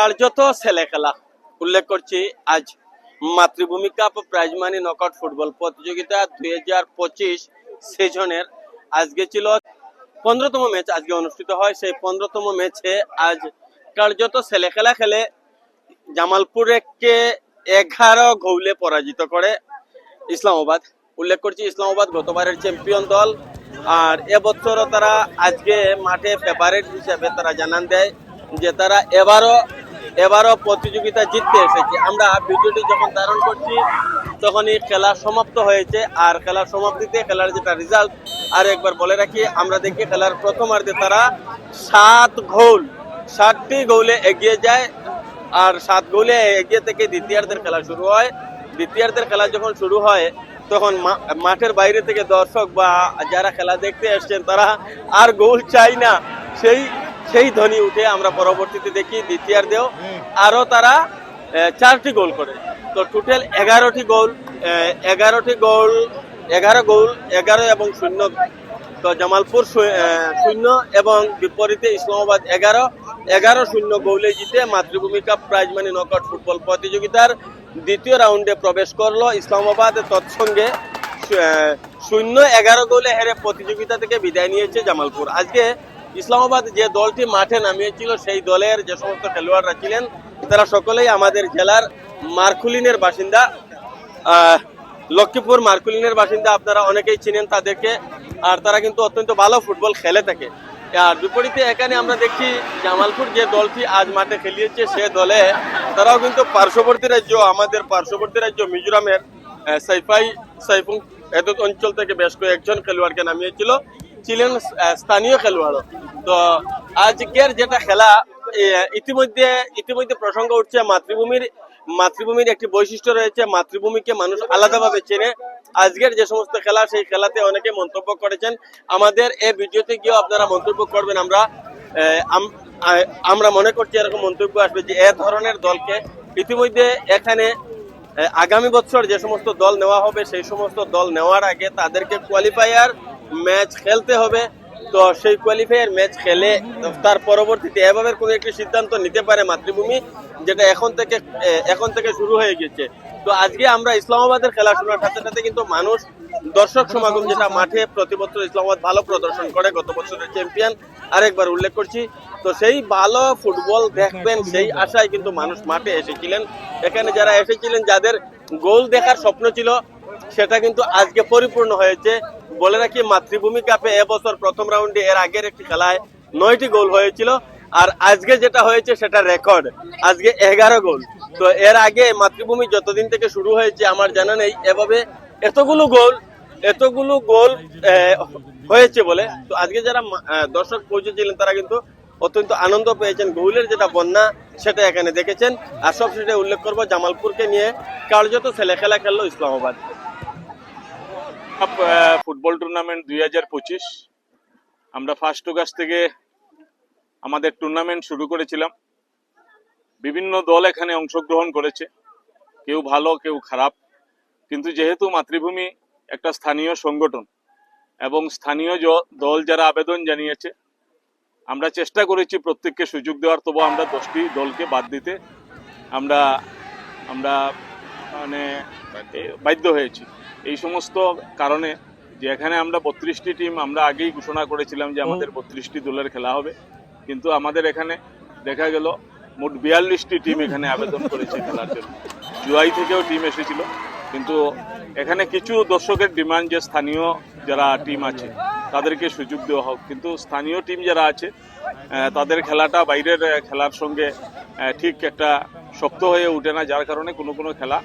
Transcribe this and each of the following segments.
কার্যত ছেলে খেলা। উল্লেখ করছি, আজ Matribhumi cup prize money knockout football প্রতিযোগিতা দুই হাজার পঁচিশ সেশনের আজকে ছিল পনেরোতম ম্যাচ আজকে অনুষ্ঠিত হয় সেই পনেরোতম ম্যাচে আজ কার্যত ছেলে খেলা খেলে জামালপুরকে এগারো গৌলে পরাজিত করে ইসলামাবাদ। উল্লেখ করছি, ইসলামাবাদ গতবারের চ্যাম্পিয়ন দল আর এবছরও তারা আজকে মাঠে ফেভারিট হিসাবে তারা জানান দেয় যে তারা এবারও এবারও প্রতিযোগিতা জিততে এসেছে। আমরা ভিডিওটি যখন ধারণ করছি, তখনই খেলা সমাপ্ত হয়েছে। আর খেলার সমাপ্তিতে খেলার যেটা রেজাল্ট আর একবার বলে রাখি, আমরা দেখি খেলার প্রথমার্ধে তারা সাত গোল, সাতটি গোলে এগিয়ে যায়। আর সাত গোলে এগিয়ে থেকে দ্বিতীয়ার্ধের খেলা শুরু হয়। দ্বিতীয়ার্ধের খেলা যখন শুরু হয়, তখন মাঠের বাইরে থেকে দর্শক বা যারা খেলা দেখতে এসছেন, তারা আর গোল চাই না। সেই সেই ধ্বনি উঠে আমরা পরবর্তীতে দেখি দ্বিতীয়ার্ধেও আরও তারা চারটি গোল করে। তো টোটাল এগারোটি গোল এগারোটি গোল, এগারো গোল, এগারো এবং শূন্য। তো জামালপুর শূন্য এবং বিপরীতে ইসলামাবাদ এগারো। এগারো শূন্য গোলে জিতে Matribhumi cup prize money knockout football প্রতিযোগিতার দ্বিতীয় রাউন্ডে প্রবেশ করল ইসলামাবাদ। তৎসঙ্গে শূন্য এগারো গোলে হেরে প্রতিযোগিতা থেকে বিদায় নিয়েছে জামালপুর। আজকে ইসলামাবাদ যে দলটি মাঠে নামিয়েছিল, সেই দলের যে সমস্ত খেলোয়াড়রা ছিলেন, তারা সকলেই আমাদের জেলার মার্কুলিনের বাসিন্দা। লক্ষ্মীপুর মার্কুলিনের বাসিন্দা আপনারা অনেকেই চিনেন তাদেরকে, আর তারা কিন্তু অত্যন্ত ভালো ফুটবল খেলে থাকে। আর বিপরীতে এখানে আমরা দেখছি জামালপুর যে দলটি আজ মাঠে খেলিয়েছে, সে দলে তারাও কিন্তু পার্শ্ববর্তী রাজ্য, আমাদের পার্শ্ববর্তী রাজ্য মিজোরামের সাইফাই সাইফুং এত অঞ্চল থেকে বেশ কয়েকজন খেলোয়াড়কে নামিয়েছিল। ছিলেন স্থানীয় খেলোয়াড়ও। তো আজকের যেটা খেলা ইতিমধ্যে ইতিমধ্যে প্রসঙ্গ উঠছে, মাতৃভূমির মাতৃভূমির একটি বৈশিষ্ট্য রয়েছে, মাতৃভূমিকে মানুষ আলাদাভাবে চেনে। আজকের যে সমস্ত খেলা, সেই খেলাতে অনেকে মন্তব্য করেছেন। আমাদের এই ভিডিওতে গিয়েও আপনারা মন্তব্য করবেন। আমরা আমরা মনে করছি এরকম মন্তব্য আসবে যে, এ ধরনের দলকে ইতিমধ্যে এখানে আগামী বছর যে সমস্ত দল নেওয়া হবে, সেই সমস্ত দল নেওয়ার আগে তাদেরকে কোয়ালিফায়ার ম্যাচ খেলতে হবে। তো সেই কোয়ালিফায়ার ম্যাচ খেলে তার পরবর্তীতে এভাবে কোনো একটি সিদ্ধান্ত নিতে পারে মাতৃভূমি, যেটা এখন থেকে এখন থেকে শুরু হয়ে গেছে তো আজকে আমরা ইসলামাবাদের খেলা শোনার সাথে সাথে কিন্তু মানুষ দর্শক সমাগম যেটা মাঠে প্রতি বছর ইসলামাবাদ ভালো প্রদর্শন করে, গত বছরের চ্যাম্পিয়ন আরেকবার উল্লেখ করছি। তো সেই ভালো ফুটবল দেখবেন সেই আশায় কিন্তু মানুষ মাঠে এসেছিলেন। এখানে যারা এসেছিলেন, যাদের গোল দেখার স্বপ্ন ছিল সেটা কিন্তু আজকে পরিপূর্ণ হয়েছে। বলে রাখি মাতৃভূমি কাপে এবছর প্রথম রাউন্ডে এর আগের একটি খেলায় নয়টি গোল হয়েছিল। আর আজকে যেটা হয়েছে, সেটা রেকর্ড। আজকে এগারো গোল। তো এর আগে মাতৃভূমি যতদিন থেকে শুরু হয়েছে, আমার জানা নেই। এভাবে এতগুলো গোল এতগুলো গোল হয়েছে বলে। তো আজকে যারা দর্শক পৌঁছেছিলেন, তারা কিন্তু অত্যন্ত আনন্দ পেয়েছেন। গৌলের যেটা বন্যা, সেটা এখানে দেখেছেন। আর সবশেষে উল্লেখ করব জামালপুরকে নিয়ে কার্যত ছেলে খেলা খেললো ইসলামাবাদ। ফুটবল টুর্নামেন্ট দুই হাজার পঁচিশ। আমরা ফার্স্ট অগাস্ট থেকে আমাদের টুর্নামেন্ট শুরু করেছিলাম। বিভিন্ন দল এখানে অংশগ্রহণ করেছে। কেউ ভালো, কেউ খারাপ। কিন্তু যেহেতু মাতৃভূমি একটা স্থানীয় সংগঠন এবং স্থানীয় দল যারা আবেদন জানিয়েছে আমরা চেষ্টা করেছি প্রত্যেককে সুযোগ দেওয়ার তবু আমরা দশটি দলকে বাদ দিতে আমরা আমরা মানে বাধ্য হয়েছি। এই সমস্ত কারণে যে এখানে আমরা বত্রিশটি টিম আমরা আগেই ঘোষণা করেছিলাম যে আমাদের বত্রিশটি দলের খেলা হবে। কিন্তু আমাদের এখানে দেখা গেল মোট বিয়াল্লিশটি টিম এখানে আবেদন করেছে খেলার জন্য। জুয়াই থেকেও টিম এসেছিল। কিন্তু এখানে কিছু দর্শকের ডিমান্ড যে স্থানীয় যারা টিম আছে, তাদেরকে সুযোগ দেওয়া হোক। কিন্তু স্থানীয় টিম যারা আছে তাদের খেলাটা বাইরের খেলার সঙ্গে ঠিক একটা শক্ত হয়ে উঠে না, যার কারণে কোনো কোনো খেলা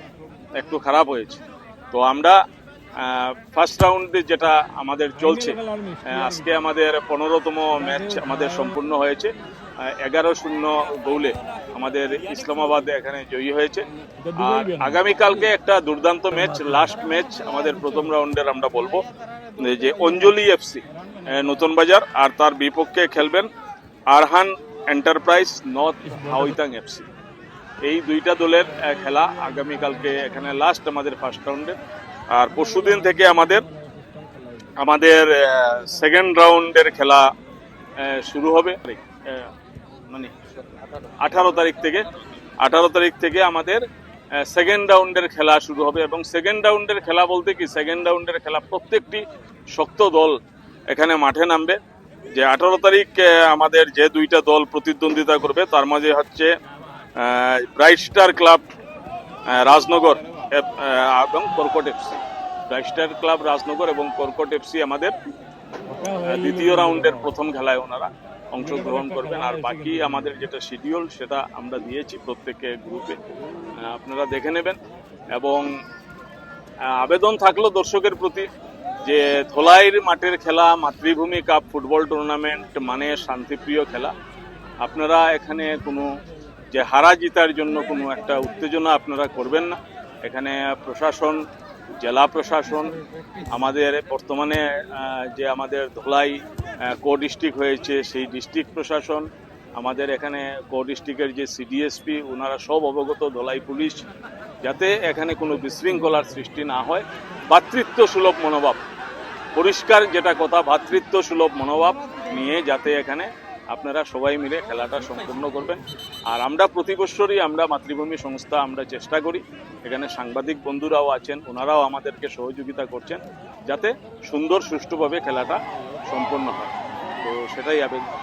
একটু খারাপ হয়েছে। তো আমরা ফার্স্ট রাউন্ডে যেটা আমাদের চলছে আজকে আমাদের পনেরোতম ম্যাচ আমাদের সম্পূর্ণ হয়েছে। এগারো শূন্য গোলে আমাদের ইসলামাবাদ এখানে জয়ী হয়েছে। আর আগামীকালকে একটা দুর্দান্ত ম্যাচ লাস্ট ম্যাচ আমাদের প্রথম রাউন্ডের আমরা বলব। যে অঞ্জলি এফসি নতুন বাজার, আর তার বিপক্ষে খেলবেন Arhan enterprise north Haoitang FC এই দুইটা দলের খেলা আগামীকালকে এখানে লাস্ট আমাদের ফার্স্ট রাউন্ডে আর পরশুদিন থেকে আমাদের আমাদের সেকেন্ড রাউন্ডের খেলা শুরু হবে। মানে আঠারো তারিখ থেকে, আঠারো তারিখ থেকে আমাদের সেকেন্ড রাউন্ডের খেলা শুরু হবে এবং সেকেন্ড রাউন্ডের খেলা বলতে কি সেকেন্ড রাউন্ডের খেলা প্রত্যেকটি শক্ত দল এখানে মাঠে নামবে। যে আঠারো তারিখ আমাদের যে দুইটা দল প্রতিদ্বন্দ্বিতা করবে, তার মাঝে হচ্ছে ব্রাইট স্টার ক্লাব রাজনগর। এবং Karkat FC bright star club Rajnagar এবং কর্কট এফসি আমাদের দ্বিতীয় রাউন্ডের প্রথম খেলায় ওনারা অংশগ্রহণ করবেন। আর বাকি আমাদের যেটা শিডিউল সেটা আমরা দিয়েছি প্রত্যেকে গ্রুপে আপনারা দেখে নেবেন। এবং আবেদন থাকল দর্শকের প্রতি যে ধোলাইয়ের মাঠের খেলা, মাতৃভূমি কাপ, ফুটবল টুর্নামেন্ট মানে শান্তিপ্রিয় খেলা। আপনারা এখানে কোনো যে হারা জিতার জন্য কোনো একটা উত্তেজনা আপনারা করবেন না। এখানে প্রশাসন, জেলা প্রশাসন, আমাদের বর্তমানে যে আমাদের ধলাই কো ডিস্ট্রিক্ট হয়েছে, সেই ডিস্ট্রিক্ট প্রশাসন, আমাদের এখানে কো ডিস্ট্রিক্টের যে সিডিএসপি ওনারা সব অবগত ধলাই পুলিশ, যাতে এখানে কোনো বিশৃঙ্খলার সৃষ্টি না হয়। ভাতৃত্ব সুলভ মনোভাব, পরিষ্কার যেটা কথা ভাতৃত্ব সুলভ মনোভাব নিয়ে যাতে এখানে আপনারা সবাই মিলে খেলাটা সম্পূর্ণ করবেন। আর আমরা প্রতি বছরই আমরা মাতৃভূমি সংস্থা আমরা চেষ্টা করি। এখানে সাংবাদিক বন্ধুরাও আছেন, ওনারাও আমাদেরকে সহযোগিতা করছেন যাতে সুন্দর সুষ্ঠুভাবে খেলাটা সম্পন্ন হয়। তো সেটাই আবেদন।